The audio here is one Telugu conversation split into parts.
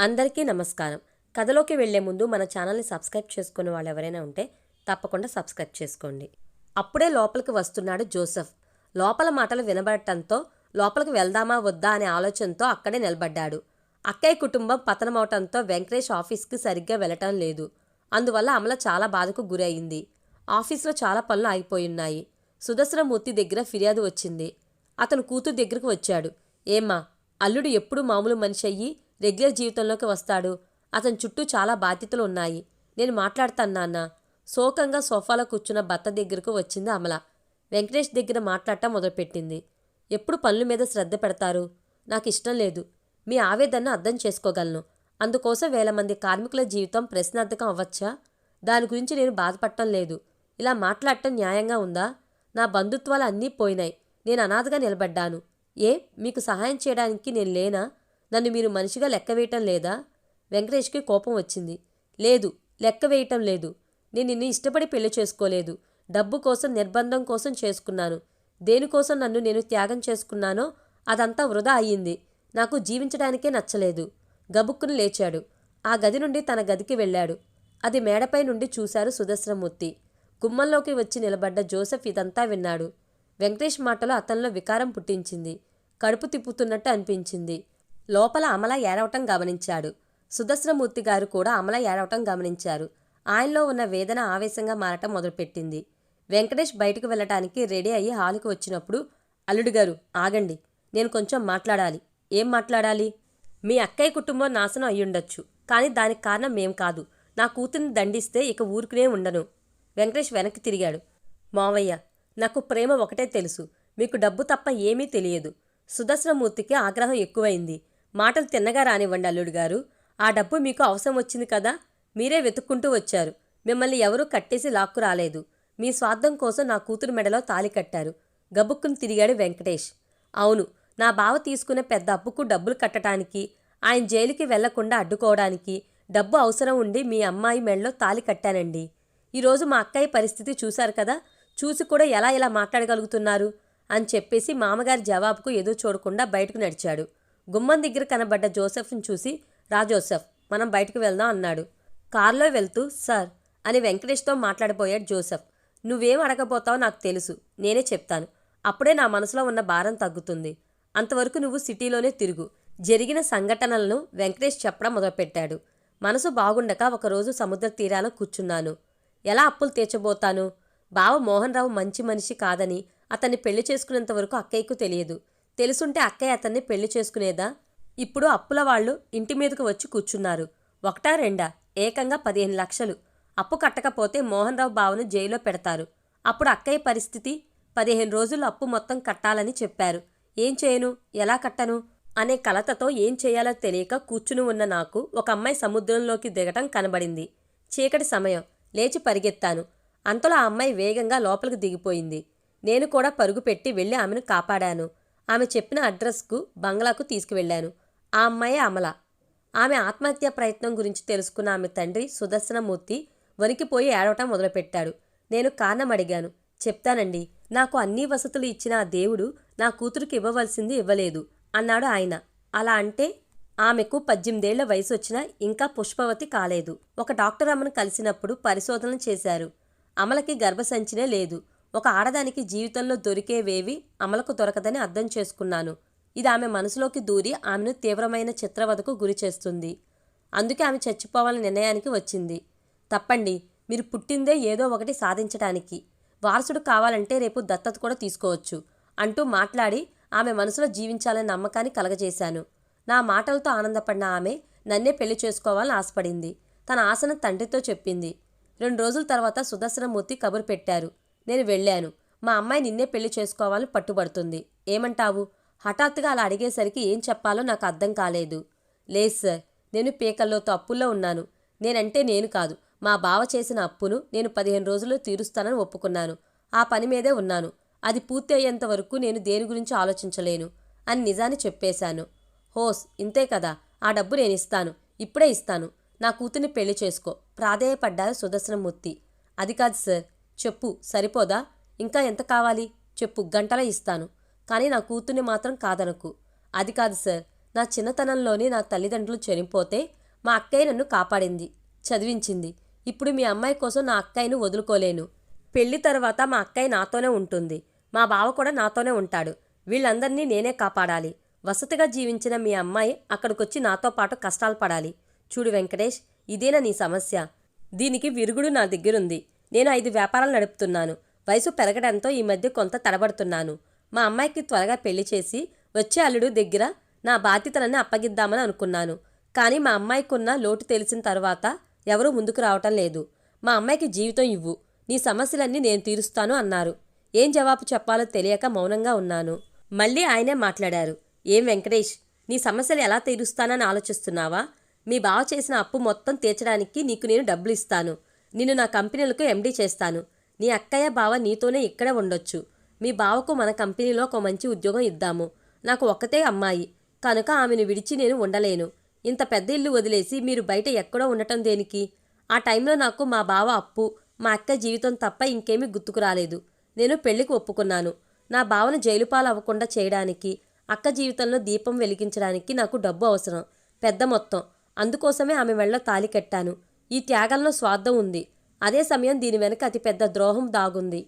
అందరికీ నమస్కారం. కథలోకి వెళ్ళే ముందు మన ఛానల్ని సబ్స్క్రైబ్ చేసుకునే వాళ్ళు ఎవరైనా ఉంటే తప్పకుండా సబ్స్క్రైబ్ చేసుకోండి. అప్పుడే లోపలికి వస్తున్నాడు జోసెఫ్. లోపల మాటలు వినబడటంతో లోపలికి వెళ్దామా వద్దా అనే ఆలోచనతో అక్కడే నిలబడ్డాడు. అక్కయ్య కుటుంబం పతనమవటంతో వెంకటేష్ ఆఫీస్కి సరిగ్గా వెళ్ళటం లేదు. అందువల్ల అమల చాలా బాధకు గురయింది ఆఫీస్లో చాలా పనులు ఆగిపోయున్నాయి. సుదర్శనమూర్తి దగ్గర ఫిర్యాదు వచ్చింది. అతను కూతురు దగ్గరకు వచ్చాడు. ఏమ్మా అల్లుడు ఎప్పుడు మామూలు మనిషి అయ్యి రెగ్యులర్ జీవితంలోకి వస్తాడు. అతని చుట్టూ చాలా బాధ్యతలు ఉన్నాయి. నేను మాట్లాడతాను నాన్న. శోకంగా సోఫాలో కూర్చున్న భర్త దగ్గరకు వచ్చింది అమల. వెంకటేష్ దగ్గర మాట్లాడటం మొదలుపెట్టింది. ఎప్పుడు పనుల మీద శ్రద్ధ పెడతారు? నాకు ఇష్టం లేదు. మీ ఆవేదనను అర్థం చేసుకోగలను. అందుకోసం వేల మంది కార్మికుల జీవితం ప్రశ్నార్థకం అవ్వచ్చా? దాని గురించి నేను బాధపడటం లేదు. ఇలా మాట్లాడటం న్యాయంగా ఉందా? నా బంధుత్వాలు అన్నీ పోయినాయి. నేను అనాథగా నిలబడ్డాను. ఏ? మీకు సహాయం చేయడానికి నేను లేనా? నన్ను మీరు మనిషిగా లెక్క వేయటం లేదా? వెంకటేష్కి కోపం వచ్చింది. లేదు లెక్క వేయటం లేదు. నేను నిన్ను ఇష్టపడి పెళ్ళి చేసుకోలేదు. డబ్బు కోసం నిర్బంధం కోసం చేసుకున్నాను. దేనికోసం నన్ను నేను త్యాగం చేసుకున్నానో అదంతా వృధా అయ్యింది. నాకు జీవించడానికే నచ్చలేదు. గబుక్కును లేచాడు. ఆ గది నుండి తన గదికి వెళ్ళాడు. అది మేడపై నుండి చూశారు సుదర్శనమూర్తి. గుమ్మంలోకి వచ్చి నిలబడ్డ జోసెఫ్ ఇదంతా విన్నాడు. వెంకటేష్ మాటలు అతనిలో వికారం పుట్టించింది. కడుపు తిప్పుతున్నట్టు అనిపించింది. లోపల అమల ఏడవటం గమనించాడు. సుదర్శనమూర్తి గారు కూడా అమల ఏడవటం గమనించారు. ఆయనలో ఉన్న వేదన ఆవేశంగా మారటం మొదలుపెట్టింది. వెంకటేష్ బయటకు వెళ్ళటానికి రెడీ అయ్యి హాలుకు వచ్చినప్పుడు అల్లుడు గారు ఆగండి నేను కొంచెం మాట్లాడాలి. ఏం మాట్లాడాలి? మీ అక్కయ్య కుటుంబం నాశనం అయ్యుండొచ్చు కానీ దానికి కారణం మేం కాదు. నా కూతుర్ని దండిస్తే ఇక ఊరుకునే ఉండను. వెంకటేష్ వెనక్కి తిరిగాడు. మావయ్య నాకు ప్రేమ ఒకటే తెలుసు. మీకు డబ్బు తప్ప ఏమీ తెలియదు. సుదర్శనమూర్తికి ఆగ్రహం ఎక్కువైంది. మాటలు తిన్నగా రానివ్వండి అల్లుడు గారు. ఆ డబ్బు మీకు అవసరం వచ్చింది కదా? మీరే వెతుక్కుంటూ వచ్చారు. మిమ్మల్ని ఎవరూ కట్టేసి లాక్కు రాలేదు. మీ స్వార్థం కోసం నా కూతురు మెడలో తాలి కట్టారు. గబుక్కుని తిరిగాడు వెంకటేష్. అవును నా బావ తీసుకునే పెద్ద అప్పుకు డబ్బులు కట్టడానికి ఆయన జైలుకి వెళ్ళకుండా అడ్డుకోవడానికి డబ్బు అవసరం ఉండి మీ అమ్మాయి మెడలో తాలి కట్టానండి. ఈరోజు మా అక్కయ్య పరిస్థితి చూశారు కదా? చూసి కూడా ఎలా ఇలా మాట్లాడగలుగుతున్నారు? అని చెప్పేసి మామగారి జవాబుకు ఎదురు చూడకుండా బయటకు నడిచాడు. గుమ్మం దగ్గర కనబడ్డ జోసెఫ్ను చూసి రా జోసెఫ్ మనం బయటకు వెళ్దాం అన్నాడు. కారులో వెళ్తూ సార్ అని వెంకటేష్తో మాట్లాడిపోయాడు జోసెఫ్. నువ్వేం అడగబోతావో నాకు తెలుసు నేనే చెప్తాను. అప్పుడే నా మనసులో ఉన్న భారం తగ్గుతుంది. అంతవరకు నువ్వు సిటీలోనే తిరుగు. జరిగిన సంఘటనలను వెంకటేష్ చెప్పడం మొదలుపెట్టాడు. మనసు బాగుండక ఒకరోజు సముద్ర తీరాన కూర్చున్నాను. ఎలా అప్పులు తీర్చబోతాను? బావ మోహన్ రావు మంచి మనిషి కాదని అతన్ని పెళ్ళి చేసుకునేంత వరకు అక్కయ్యకు తెలియదు. తెలుసుంటే అక్కయ్య అతన్ని పెళ్ళి చేసుకునేదా? ఇప్పుడు అప్పుల వాళ్ళు ఇంటి మీదకు వచ్చి కూర్చున్నారు. ఒకటా రెండా? ఏకంగా పదిహేను లక్షలు. అప్పు కట్టకపోతే మోహన్ రావు బావను జైల్లో పెడతారు. అప్పుడు అక్కయ్య పరిస్థితి? పదిహేను రోజులు అప్పు మొత్తం కట్టాలని చెప్పారు. ఏం చేయను? ఎలా కట్టను? అనే కలతతో ఏం చేయాలో తెలియక కూర్చుని ఉన్న నాకు ఒక అమ్మాయి సముద్రంలోకి దిగటం కనబడింది. చీకటి సమయం. లేచి పరిగెత్తాను. అంతలో ఆ అమ్మాయి వేగంగా లోపలికి దిగిపోయింది. నేను కూడా పరుగు పెట్టి వెళ్ళి ఆమెను కాపాడాను. ఆమె చెప్పిన అడ్రస్కు బంగ్లాకు తీసుకువెళ్ళాను. ఆ అమ్మాయే అమల. ఆమె ఆత్మహత్య ప్రయత్నం గురించి తెలుసుకున్న ఆమె తండ్రి సుదర్శనమూర్తి వణికిపోయి ఏడవటం మొదలుపెట్టాడు. నేను కారణం అడిగాను. చెప్తానండి నాకు అన్ని వసతులు ఇచ్చిన ఆ దేవుడు నా కూతురికి ఇవ్వవలసింది ఇవ్వలేదు అన్నాడు ఆయన. అలా అంటే ఆమెకు పద్దెనిమిదేళ్ళ వయసు వచ్చినా ఇంకా పుష్పవతి కాలేదు. ఒక డాక్టర్ అమ్మను కలిసినప్పుడు పరిశోధనలు చేశారు. అమలకి గర్భసంచినే లేదు. ఒక ఆడదానికి జీవితంలో దొరికేవేవి అమలకు దొరకదని అర్థం చేసుకున్నాను. ఇది ఆమె మనసులోకి దూరి ఆమెను తీవ్రమైన చిత్రవదకు గురి చేస్తుంది. అందుకే ఆమె చచ్చిపోవాలని నిర్ణయానికి వచ్చింది. తప్పండి మీరు పుట్టిందే ఏదో ఒకటి సాధించటానికి. వారసుడు కావాలంటే రేపు దత్తత కూడా తీసుకోవచ్చు అంటూ మాట్లాడి ఆమె మనసులో జీవించాలనే నమ్మకాన్ని కలగజేశాను. నా మాటలతో ఆనందపడిన ఆమె నన్నే పెళ్ళి చేసుకోవాలని ఆశపడింది. తన ఆశను తండ్రితో చెప్పింది. రెండు రోజుల తర్వాత సుదర్శనమూర్తి కబురు పెట్టారు. నేను వెళ్ళాను. మా అమ్మాయి నిన్నే పెళ్ళి చేసుకోవాలని పట్టుబడుతుంది. ఏమంటావు? హఠాత్తుగా అలా అడిగేసరికి ఏం చెప్పాలో నాకు అర్థం కాలేదు. లేదు సార్ నేను పీకల్లోతో అప్పుల్లో ఉన్నాను. నేనంటే నేను కాదు. మా బావ చేసిన అప్పును నేను పదిహేను రోజుల్లో తీరుస్తానని ఒప్పుకున్నాను. ఆ పని మీదే ఉన్నాను. అది పూర్తి అయ్యేంత వరకు నేను దేని గురించి ఆలోచించలేను అని నిజాన్ని చెప్పేశాను. హోస్ ఇంతే కదా. ఆ డబ్బు నేను ఇస్తాను. ఇప్పుడే ఇస్తాను. నా కూతుర్ని పెళ్ళి చేసుకో. ప్రాధేయపడ్డారు సుదర్శనమూర్తి. అది కాదు సార్ చెప్పు సరిపోదా? ఇంకా ఎంత కావాలి? చెప్పు గంటలో ఇస్తాను. కానీ నా కూతుర్ని మాత్రం కాదనకు. అది కాదు సార్ నా చిన్నతనంలోనే నా తల్లిదండ్రులు చనిపోతే మా అక్కయ్య నన్ను కాపాడింది చదివించింది. ఇప్పుడు మీ అమ్మాయి కోసం నా అక్కయ్యను వదులుకోలేను. పెళ్ళి తర్వాత మా అక్కయ్య నాతోనే ఉంటుంది. మా బావ కూడా నాతోనే ఉంటాడు. వీళ్ళందరినీ నేనే కాపాడాలి. వసతిగా జీవించిన మీ అమ్మాయి అక్కడికొచ్చి నాతో పాటు కష్టాలు పడాలి. చూడు వెంకటేష్ ఇదేనా నీ సమస్య? దీనికి విరుగుడు నా దగ్గరుంది. నేను ఐదు వ్యాపారాలు నడుపుతున్నాను. వయసు పెరగడంతో ఈ మధ్య కొంత తడబడుతున్నాను. మా అమ్మాయికి త్వరగా పెళ్ళి చేసి వచ్చే అల్లుడు దగ్గర నా బాధ్యతలన్నీ అప్పగిద్దామని అనుకున్నాను. కానీ మా అమ్మాయికున్న లోటు తెలిసిన తర్వాత ఎవరూ ముందుకు రావటం లేదు. మా అమ్మాయికి జీవితం ఇవ్వు. నీ సమస్యలన్నీ నేను తీరుస్తాను అన్నారు. ఏం జవాబు చెప్పాలో తెలియక మౌనంగా ఉన్నాను. మళ్ళీ ఆయనే మాట్లాడారు. ఏం వెంకటేష్ నీ సమస్యలు ఎలా తీరుస్తానని ఆలోచిస్తున్నావా? మీ బావ చేసిన అప్పు మొత్తం తీర్చడానికి నీకు నేను డబ్బులు ఇస్తాను నిన్ను నా కంపెనీలకు ఎండీ చేస్తాను. నీ అక్కయ్య బావ నీతోనే ఇక్కడే ఉండొచ్చు. మీ బావకు మన కంపెనీలో ఒక మంచి ఉద్యోగం ఇద్దాము. నాకు ఒక్కతే అమ్మాయి. కనుక ఆమెను విడిచి నేను ఉండలేను. ఇంత పెద్ద ఇల్లు వదిలేసి మీరు బయట ఎక్కడో ఉండటం దేనికి? ఆ టైంలో నాకు మా బావ అప్పు మా అక్క జీవితం తప్ప ఇంకేమీ గుర్తుకు రాలేదు. నేను పెళ్ళికి ఒప్పుకున్నాను. నా బావను జైలుపాలు అవ్వకుండా చేయడానికి అక్క జీవితంలో దీపం వెలిగించడానికి నాకు డబ్బు అవసరం. పెద్ద మొత్తం. అందుకోసమే ఆమె మెళ్ళ తాలి కట్టాను. ఈ త్యాగంలో స్వార్థం ఉంది. అదే సమయం దీని వెనక అతిపెద్ద ద్రోహం దాగుంది.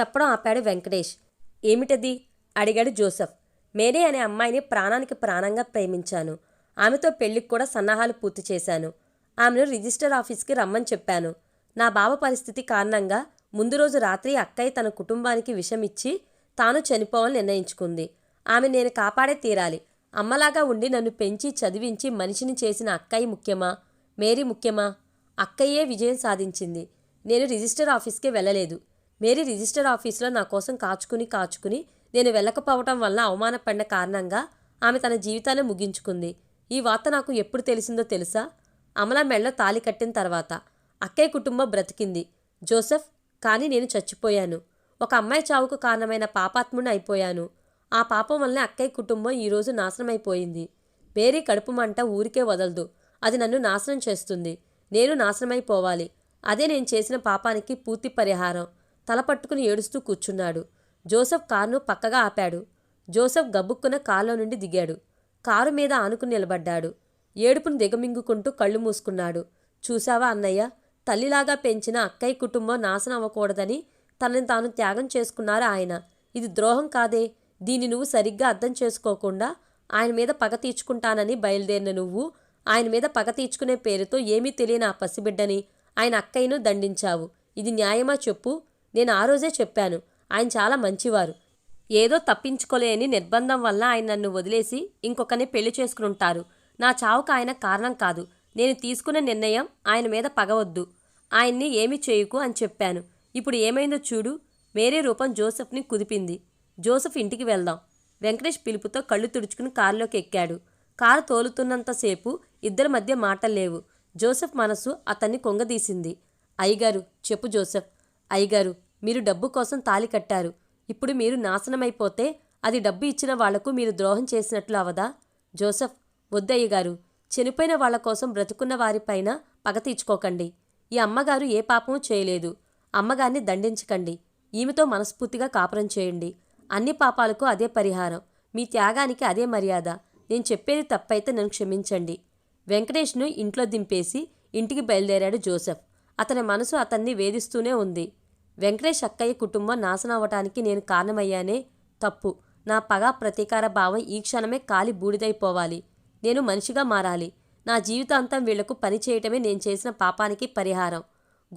చెప్పడం ఆపాడు వెంకటేష్. ఏమిటది? అడిగాడు జోసెఫ్. మేరీ అనే అమ్మాయిని ప్రాణానికి ప్రాణంగా ప్రేమించాను. ఆమెతో పెళ్ళికి కూడా సన్నాహాలు పూర్తి చేశాను. ఆమెను రిజిస్టర్ ఆఫీస్కి రమ్మని చెప్పాను. నా బావ పరిస్థితి కారణంగా ముందు రోజు రాత్రి అక్కయ్య తన కుటుంబానికి విషం ఇచ్చి తాను చనిపోవాలని నిర్ణయించుకుంది. ఆమె నేను కాపాడే తీరాలి. అమ్మలాగా ఉండి నన్ను పెంచి చదివించి మనిషిని చేసిన అక్కయ్య ముఖ్యమా? మేరీ ముఖ్యమా? అక్కయ్యే విజయం సాధించింది. నేను రిజిస్టర్ ఆఫీస్కే వెళ్ళలేదు. మేరీ రిజిస్టర్ ఆఫీసులో నా కోసం కాచుకుని కాచుకుని నేను వెళ్ళకపోవటం వల్ల అవమానపడిన కారణంగా ఆమె తన జీవితాన్ని ముగించుకుంది. ఈ వార్త నాకు ఎప్పుడు తెలిసిందో తెలుసా? అమల మెళ్ళ తాలి కట్టిన తర్వాత అక్కయ్య కుటుంబం బ్రతికింది. జోసెఫ్ కానీ నేను చచ్చిపోయాను. ఒక అమ్మాయి చావుకు కారణమైన పాపాత్ముడిని అయిపోయాను. ఆ పాపం వల్లనే అక్కయ్య కుటుంబం ఈరోజు నాశనమైపోయింది. మేరీ కడుపు మంట ఊరికే వదలదు. అది నన్ను నాశనం చేస్తుంది. నేను నాశనమైపోవాలి. అదే నేను చేసిన పాపానికి పూర్తి పరిహారం. తల పట్టుకుని ఏడుస్తూ కూర్చున్నాడు. జోసెఫ్ కారును పక్కగా ఆపాడు. జోసెఫ్ గబుక్కున కారులో నుండి దిగాడు. కారు మీద ఆనుకుని నిలబడ్డాడు. ఏడుపును దిగమింగుకుంటూ కళ్ళు మూసుకున్నాడు. చూశావా అన్నయ్య? తల్లిలాగా పెంచిన అక్కయ్య కుటుంబం నాశనం అవ్వకూడదని తనని తాను త్యాగం చేసుకున్నారు ఆయన. ఇది ద్రోహం కాదే. దీన్ని నువ్వు సరిగ్గా అర్థం చేసుకోకుండా ఆయన మీద పగ తీర్చుకుంటానని బయలుదేరిన నువ్వు ఆయన మీద పగ తీర్చుకునే పేరుతో ఏమీ తెలియని ఆ పసిబిడ్డని ఆయన అక్కయ్యను దండించావు. ఇది న్యాయమా చెప్పు. నేను ఆ రోజే చెప్పాను. ఆయన చాలా మంచివారు. ఏదో తప్పించుకోలేని నిర్బంధం వల్ల ఆయన నన్ను వదిలేసి ఇంకొకరిని పెళ్ళి చేసుకునుంటారు. నా చావుకు ఆయన కారణం కాదు. నేను తీసుకున్న నిర్ణయం ఆయన మీద పగవద్దు ఆయన్ని ఏమి చేయకు అని చెప్పాను. ఇప్పుడు ఏమైందో చూడు. మేరీ రూపం జోసెఫ్ని కుదిపింది. జోసెఫ్ ఇంటికి వెళ్దాం. వెంకటేష్ పిలుపుతో కళ్ళు తుడుచుకుని కారులోకి ఎక్కాడు. కారు తోలుతున్నంతసేపు ఇద్దరి మధ్య మాటలు లేవు. జోసెఫ్ మనసు అతన్ని కొంగదీసింది. అయ్యగారు చెప్పు జోసెఫ్. అయ్యగారు మీరు డబ్బు కోసం తాలి కట్టారు. ఇప్పుడు మీరు నాశనమైపోతే అది డబ్బు ఇచ్చిన వాళ్ళకు మీరు ద్రోహం చేసినట్లు అవదా? జోసెఫ్ వద్దయ్య గారు చనిపోయిన వాళ్ళ కోసం బ్రతుకున్న వారిపైన పగ తీర్చుకోకండి. ఈ అమ్మగారు ఏ పాపము చేయలేదు. అమ్మగారిని దండించకండి. ఈమెతో మనస్ఫూర్తిగా కాపురం చేయండి. అన్ని పాపాలకు అదే పరిహారం. మీ త్యాగానికి అదే మర్యాద. నేను చెప్పేది తప్పైతే నన్ను క్షమించండి. వెంకటేష్ను ఇంట్లో దింపేసి ఇంటికి బయలుదేరాడు జోసెఫ్. అతని మనసు అతన్ని వేధిస్తూనే ఉంది. వెంకటేష్ అక్కయ్య కుటుంబం నాశనం అవ్వటానికి నేను కారణమయ్యానే తప్పు. నా పగ ప్రతీకార భావం ఈ క్షణమే కాలి బూడిదైపోవాలి. నేను మనిషిగా మారాలి. నా జీవితాంతం వీళ్ళకు పని చేయటమే నేను చేసిన పాపానికి పరిహారం.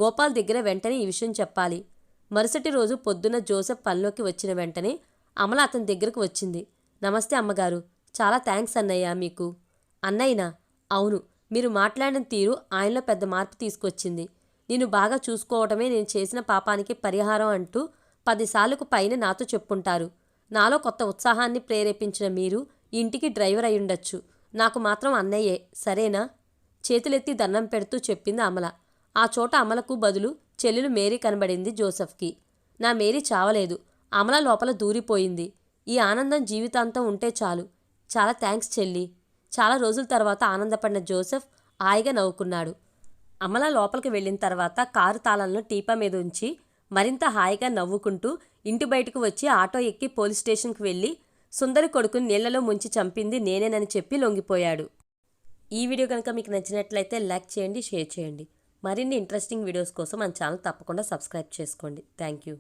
గోపాల్ దగ్గర వెంటనే ఈ విషయం చెప్పాలి. మరుసటి రోజు పొద్దున్న జోసెఫ్ పనిలోకి వచ్చిన వెంటనే అమల అతని దగ్గరకు వచ్చింది. నమస్తే అమ్మగారు. చాలా థ్యాంక్స్ అన్నయ్య మీకు. అన్నయ్యనా? అవును మీరు మాట్లాడిన తీరు ఆయనలో పెద్ద మార్పు తీసుకొచ్చింది. నేను బాగా చూసుకోవటమే నేను చేసిన పాపానికి పరిహారం అంటూ పదిసార్లకు పైన నాతో చెప్పుంటారు. నాలో కొత్త ఉత్సాహాన్ని ప్రేరేపించిన మీరు ఇంటికి డ్రైవర్ అయ్యుండొచ్చు. నాకు మాత్రం అన్నయ్యే సరేనా? చేతులెత్తి దండం పెడుతూ చెప్పింది అమల. ఆ చోట అమలకు బదులు చెల్లెలు మేరీ కనబడింది జోసెఫ్కి. నా మేరీ చావలేదు. అమల లోపల దూరిపోయింది. ఈ ఆనందం జీవితాంతం ఉంటే చాలు. చాలా థ్యాంక్స్ చెల్లి. చాలా రోజుల తర్వాత ఆనందపడిన జోసెఫ్ హాయిగా నవ్వుకున్నాడు. అమల లోపలికి వెళ్ళిన తర్వాత కారు తాళాలను టీపా మీద ఉంచి మరింత హాయిగా నవ్వుకుంటూ ఇంటి బయటకు వచ్చి ఆటో ఎక్కి పోలీస్ స్టేషన్కి వెళ్ళి సుందరి కొడుకుని నీళ్ళలో ముంచి చంపింది నేనేనని చెప్పి లొంగిపోయాడు. ఈ వీడియో కనుక మీకు నచ్చినట్లయితే లైక్ చేయండి షేర్ చేయండి. మరిన్ని ఇంట్రెస్టింగ్ వీడియోస్ కోసం మన ఛానల్ తప్పకుండా సబ్స్క్రైబ్ చేసుకోండి. Thank you.